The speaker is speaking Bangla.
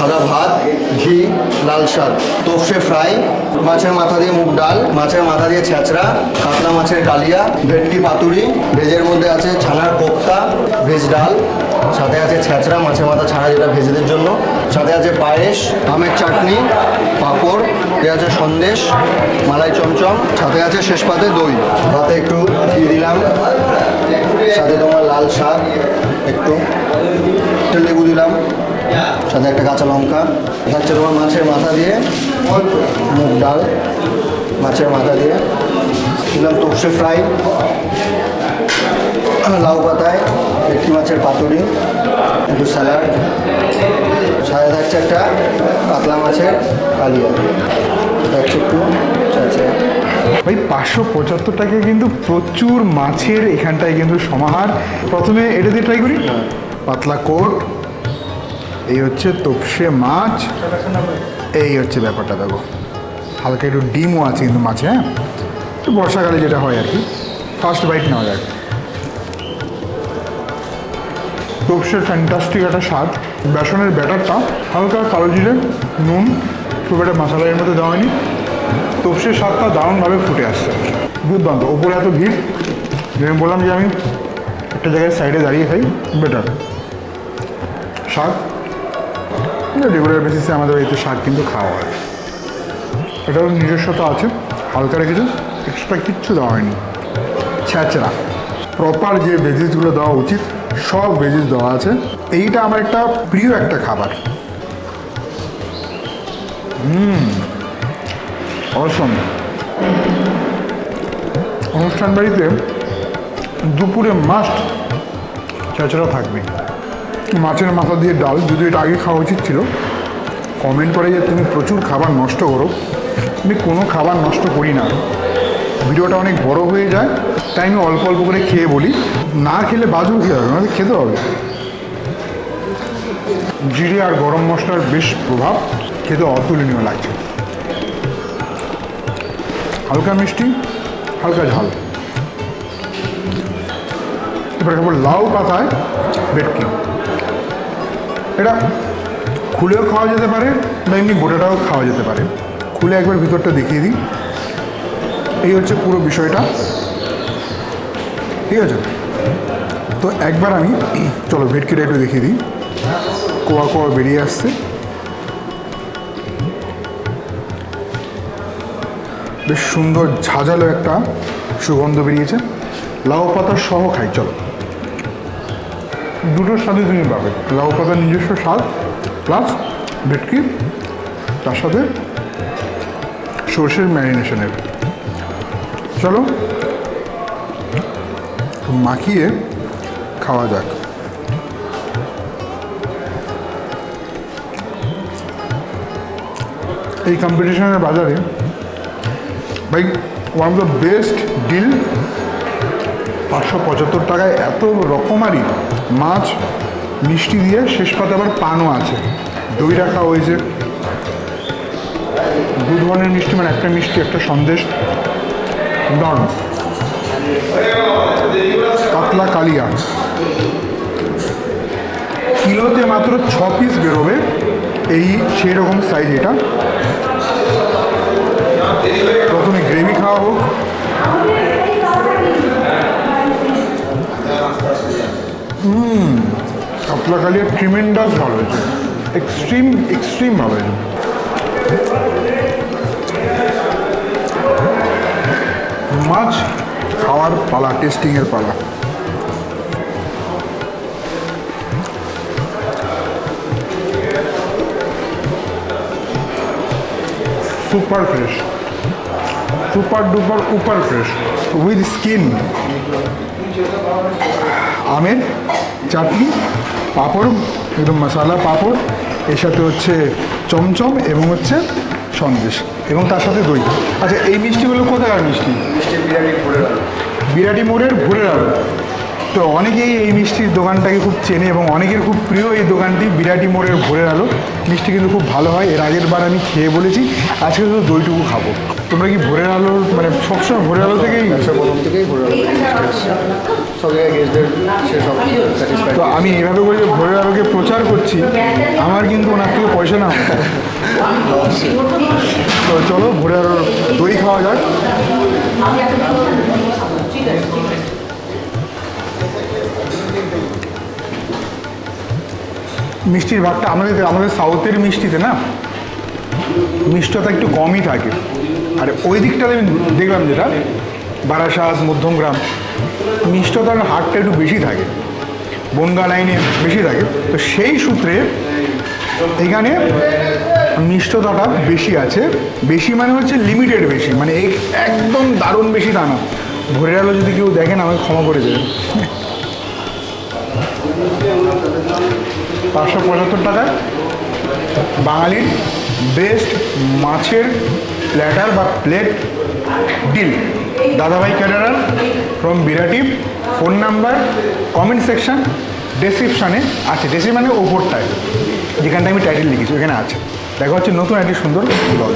সাদা ভাত, ঘি, লাল শাক। তোপসে ফ্রাই, মাছের মাথা দিয়ে মুগ ডাল, মাছের মাথা দিয়ে ছেঁচড়া, কাতলা মাছের কালিয়া, ভেটকি পাতুরি, ভেজের মধ্যে আছে ছানার কোপ্তা, ভেজ ডাল, সাথে আছে ছেঁচড়া, মাছের মাথা ছাড়া যেটা ভেজেদের জন্য। সাথে আছে পায়েস, আমের চাটনি, পাঁপড় সাথে আছে সন্দেশ, মালাই চমচম, সাথে আছে শেষ পাতে দই। ভাতে একটু দিয়ে দিলাম। সাথে তোমার লাল শাক একটু লেবু দিলাম। সাথে একটা কাঁচা লঙ্কা হচ্ছে তোমার মাছের মাথা দিয়ে মুগ ডাল মাছের মাথা দিয়ে। দিলাম তোপসে ফ্রাই লাউ পাতায় ভেটকি মাছের পাতুরি একটু স্যালাড। সাথে থাকছে একটা পাতলা মাছের কালিয়া। থাকছে একটু আচ্ছা ভাই পাঁচশো পঁচাত্তর টাকায় কিন্তু প্রচুর মাছের এখানটায় কিন্তু সমাহার। প্রথমে এটা দিয়ে ট্রাই করি? পাতলা কোট এই হচ্ছে তপসে মাছ। এই হচ্ছে ব্যাপারটা, দেখো। হালকা একটু ডিমও আছে কিন্তু মাছে হ্যাঁ? একটু বর্ষাকালে যেটা হয় আর কি। ফার্স্ট বাইট নেওয়া যায়। তপসের ফ্যান্টাস্টিক একটা স্বাদ। বেসনের ব্যাটারটা হালকা কালো জিরে, নুন, খুব একটা মশলা মধ্যে দেওয়া হয়নি। তপসের স্বাদটা দারুণভাবে ফুটে আসছে। দুর্দান্ত ওপরে এত ভিড় যে আমি বললাম যে আমি একটা জায়গায় সাইডে দাঁড়িয়ে খাই বেটার শাক রেগুলার বেসিসে আমাদের বাড়িতে শাক কিন্তু খাওয়া হয়। এটারও নিজস্বতা আছে, হালকা রেখেছে এক্সট্রা কিচ্ছু দেওয়া হয়নি। ছ্যাঁচড়া প্রপার যে ভেজিসগুলো দেওয়া উচিত, সব ভেজিস দেওয়া আছে। এইটা আমার একটা প্রিয় একটা খাবার। হুম অসম অনুষ্ঠান বাড়িতে দুপুরে মাস্ট ছ্যাঁচড়া থাকবে মাছের মাথা দিয়ে ডাল? যদি এটা আগে খাওয়া উচিত ছিল। কমেন্ট করে যে তুমি প্রচুর খাবার নষ্ট করো। আমি কোনো খাবার নষ্ট করি না। ভিডিওটা অনেক বড় হয়ে যায়, তাই আমি অল্প অল্প করে খেয়ে বলি। না খেলে বাজু খেতে হবে আমাদের খেতে হবে। জিরে আর গরম মশলার বেশ প্রভাব খেতে অতুলনীয় লাগছে। হালকা মিষ্টি, হালকা ঝাল। এবার কেবল লাউ পাতায় ভেটকি। এটা খুলেও খাওয়া যেতে পারে বা এমনি গোটাটাও খাওয়া যেতে পারে। খুলে একবার ভিতরটা দেখিয়ে দিই। এই হচ্ছে পুরো বিষয়টা। ঠিক আছে? তো একবার আমি, চলো ভেটকিটা একটু দেখিয়ে দিই। কোয়া কোয়া বেরিয়ে আসছে। বেশ সুন্দর ঝাঁঝালো একটা সুগন্ধ বেরিয়েছে। লাউ পাতা সহ খাই, চলো। দুটো স্বাদই তুমি পাবে। লাউ পাতার নিজস্ব স্বাদ প্লাস ভেটকি, তার সাথে সর্ষের ম্যারিনেশনের। চলো, মাখিয়ে খাওয়া যাক। এই কম্পিটিশনের বাজারে, ভাই one of the best deal পাঁচশো পঁচাত্তর টাকায় এত রকমারি মাছ মিষ্টি দিয়ে শেষ পাতে আবার পানও আছে। দই রাখা হয়েছে। দু ধরনের মিষ্টি মানে একটা মিষ্টি, একটা সন্দেশ। দারুণ। কাতলা কালিয়া। কিলোতে মাত্র ছ পিস বেরোবে। এই সেই রকম সাইজ এটা। প্রথমে গ্রেভি খাওয়া হোক। হুম। কাতলা কালিয়া ট্রিমেন্ডাস ভালো হয়েছে। এক্সট্রিম এক্সট্রিম হয়েছে মাছ খাওয়ার পালা, টেস্টিংয়ের পালা। Super fresh. Super duper, উপার fresh. With skin. আমের চাটনি পাঁপড় একদম মশালা পাঁপড় এর সাথে হচ্ছে চমচম এবং হচ্ছে সন্দেশ এবং তার সাথে দই। আচ্ছা এই মিষ্টিগুলো কোথাকার মিষ্টি? ঘুরে বিরাটি মোড়ের ভুলে আলু। তো অনেকেই এই মিষ্টির দোকানটাকে খুব চেনে এবং অনেকের খুব প্রিয় এই দোকানটি বিরাটি মোড়ের ভোরের আলো। মিষ্টি কিন্তু খুব ভালো হয় এর আগের বার আমি খেয়ে বলেছি আজকে শুধু দইটুকু খাব। তোমরা কি ভোরের আলো মানে সবসময় ভোরের আলো থেকেই? ব্যবসা প্রথম থেকেই সব জায়গায় গেস্টদের সে সব স্যাটিসফাইড তো আমি এইভাবে করে যে ভোরের আলোকে প্রচার করছি আমার কিন্তু ওনার থেকে পয়সা না তো চলো ভোরের আলোর দই খাওয়া যাক। মিষ্টির ভাগটা আমাদের আমাদের সাউথের মিষ্টিতে না? মিষ্টতা একটু কমই থাকে। আর ওই দিকটাতে আমি দেখলাম যেটা, বারাসাত, মধ্যমগ্রাম, মিষ্টতার হারটা একটু বেশি থাকে। বনগা লাইনে বেশি থাকে। তো সেই সূত্রে এখানে মিষ্টতাটা বেশি আছে। বেশি মানে হচ্ছে লিমিটেড বেশি। মানে এক- একদম দারুণ বেশি তা না। ভোরের আলো যদি কেউ দেখেন আমাকে ক্ষমা করে দেবেন। পাঁচশো পঁচাত্তর টাকায় বাঙালির বেস্ট মাছের প্ল্যাটার বা plate deal Dadabhai caterer from Birati phone number comment section ডেসক্রিপশানে আছে। ডেসক্রিপ মানে ওপরটায় যেখানটা আমি টাইটেল লিখেছি, ওখানে আছে। দেখা হচ্ছে নতুন একটি সুন্দর ব্লগ